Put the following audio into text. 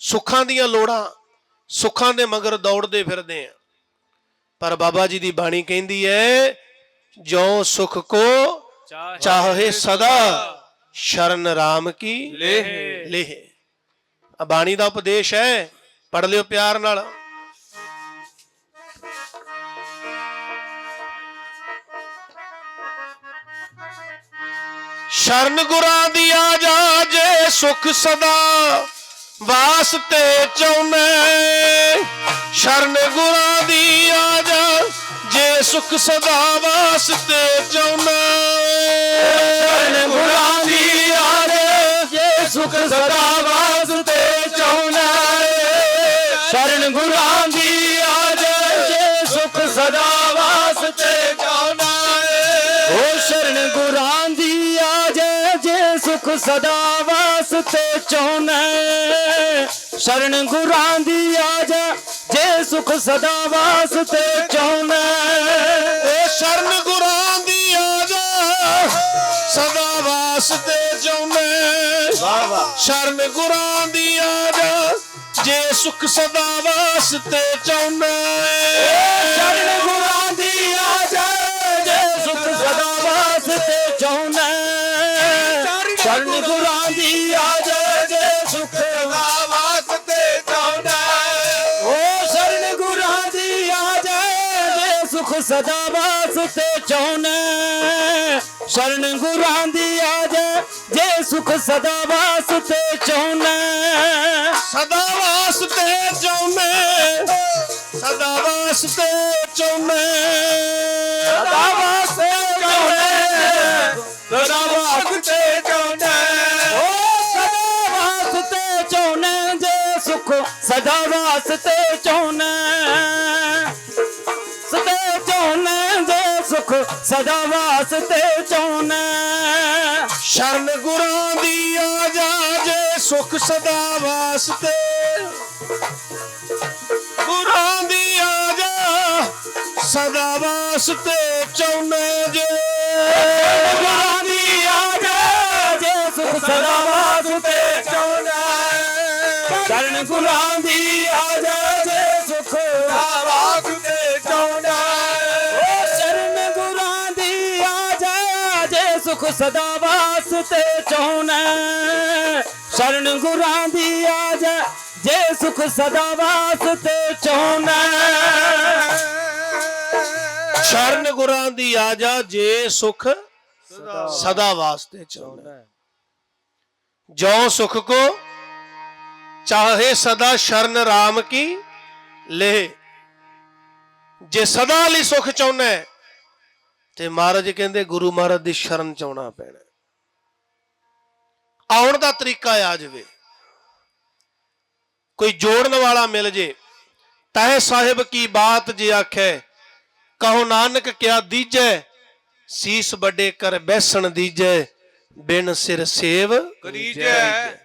ਸੁੱਖਾਂ ਦੀਆਂ ਲੋੜਾਂ ਸੁੱਖਾਂ ਦੇ ਮਗਰ ਦੌੜਦੇ ਫਿਰਦੇ ਆ। ਪਰ ਬਾਬਾ ਜੀ ਦੀ ਬਾਣੀ ਕਹਿੰਦੀ ਹੈ ਜੋ ਸੁਖ ਕੋ ਚਾਹੇ ਸਦਾ ਸ਼ਰਨ ਰਾਮ ਕੀ ਲੇਹ। ਲੇਹ। ਆ ਬਾਣੀ ਦਾ ਉਪਦੇਸ਼ ਹੈ ਪੜ ਲਿਓ ਪਿਆਰ ਨਾਲ। ਸ਼ਰਨ ਗੁਰਾਂ ਦੀ ਆ ਜਾ ਜੇ ਸੁਖ ਸਦਾ। ਵਾਸਤੇ ਚਾਉਨੇ ਸ਼ਰਨ ਗੁਰਾਂ ਦੀ ਆ ਜਾ ਜੇ ਸੁਖ ਸਦਾ ਵਾਸਤੇ ਚਾਉਨੇ ਸ਼ਰਨ ਗੁਰਾਂ ਦੀ ਆਰੇ ਜੇ ਸੁਖ ਸਦਾ ਵਾਸਤੇ ਚਾਹੁੰਦਾ ਸ਼ਰਨ ਗੁਰਾਂ ਦੀ ਆਰੇ ਜੇ ਸੁਖ ਸਦਾ ਵਾਸਤੇ ਚਾਹੁੰਦਾ ਏ। ਓ ਸ਼ਰਨ ਗੁਰਾਂ ਦੀ ਆਜੇ, ਜੇ ਸੁਖ ਸਦਾ ਵਾਸਤੇ ਚਾਹੁੰਦਾ ਸ਼ਰਨ ਗੁਰਾਂ ਦੀ ਆਜੇ ਜੇ ਸੁਖ ਸਦਾ ਵਾਸਤੇ ਚਾਹੁੰਦਾ ਏ ਏ ਸ਼ਰਨ ਗੁਰਾਂ ਦੀ ਆ ਜਾ ਸਦਾ ਵਾਸਤੇ ਚਾਉਨੇ ਵਾਹ ਵਾਹ। ਸ਼ਰਨ ਗੁਰਾਂ ਦੀ ਆ ਜਾ ਜੇ ਸੁਖ ਸਦਾ ਵਾਸਤੇ ਚਾਉਨੇ ਸ਼ਰਨ ਗੁਰਾਂ ਦੀ ਆ ਜਾਏ ਜੇ ਸੁਖ ਸਦਾ ਵਾਸਤੇ ਚਾਹੁੰਦਾ ਸ਼ਰਨ ਜੇ ਸੁਖ ਸਦਾ ਵਾਸਤੇ ਚਾਹੁੰਦਾ ਸ਼ਰਨ ਗੁਰਾਂ ਦੀ ਆ ਜਾਏ ਜੇ ਸੁਖ ਸਦਾ ਵਾਸਤੇ ਚਾਹੁੰਦਾ ਸਦਾ ਵਾਸਤੇ ਚਾਉਨੇ ਸਦਾ ਵਾਸਤੇ ਚਾਉਨੇ ਸਦਾ ਵਾਸਤੇ ਚਾਹੁੰਦਾ ਸਦਾ ਵਾਸਤੇ ਚਾਹੁੰਦਾ ਓ ਸਦਾ ਵਾਸਤੇ ਚਾਹੁੰਦਾ ਜੇ ਸੁਖ ਸਦਾ ਵਾਸਤੇ ਜੇ ਸੁਖ ਸਦਾ ਵਾਸਤੇ ਚਾਹੁੰਦਾ ਸ਼ਰਨ ਗੁਰਾਂ ਦੀ ਆ ਜਾ ਜੇ ਸੁਖ ਸਦਾ ਵਾਸਤੇ। ਗੁਰਾਂ ਦੀ ਆ ਜਾ ਸਦਾ ਵਾਸਤੇ ਚਾਉਨੇ ਜੇ। ਗੁਰਾਂ ਦੀ ਆ ਜਾ ਜੇ ਸੁਖ ਸਦਾ ਵਾਸਤੇ ਚਾਹੁੰਦਾ ਸ਼ਰਨ ਗੁਰਾਂ ਦੀ ਆ ਜਾ ਜੇ ਸੁਖ ਸਦਾ ਵਾਸਤੇ ਚਾਹੁੰਦਾ ਸੁਖ ਸਦਾ ਵਾਸਤੇ ਚਾਹੁੰਦਾ ਸ਼ਰਨ ਗੁਰਾਂ ਦੀ ਆ ਜਾ ਜੇ ਸੁਖ ਸਦਾ ਵਾਸਤੇ ਚਾਹੁੰਦਾ ਸ਼ਰਨ ਗੁਰਾਂ ਦੀ ਆ ਜਾ ਜੇ ਸੁਖ ਸਦਾ ਵਾਸਤੇ ਚਾਉਨੇ ਜੋ ਸੁਖ ਕੋ ਚਾਹੇ ਸਦਾ ਸ਼ਰਨ ਰਾਮ ਕੀ ਲੈ। ਜੇ ਸਦਾ ਲਈ ਸੁਖ ਚਾਹੁੰਦਾ ਹੈ, ਤੇ ਮਹਾਰਾਜ ਕਹਿੰਦੇ ਗੁਰੂ ਮਹਾਰਾਜ ਦੀ ਸ਼ਰਨ ਚ ਆਉਣਾ ਪੈਣਾ ਆਉਣ ਦਾ ਤਰੀਕਾ ਆ ਜਾਵੇ ਕੋਈ ਜੋੜਨ ਵਾਲਾ ਮਿਲ ਜੇ, ਤੈ ਸਾਹਿਬ ਕੀ ਬਾਤ ਜੇ ਆਖੈ, ਕਹੋ ਨਾਨਕ ਕਿਆ ਦੀਜੈ, ਸੀਸ ਵੱਡੇ ਕਰ ਬੈਸਣ ਦੀਜੈ, ਬਿਨ ਸਿਰ ਸੇਵ ਕਰੀਜੈ।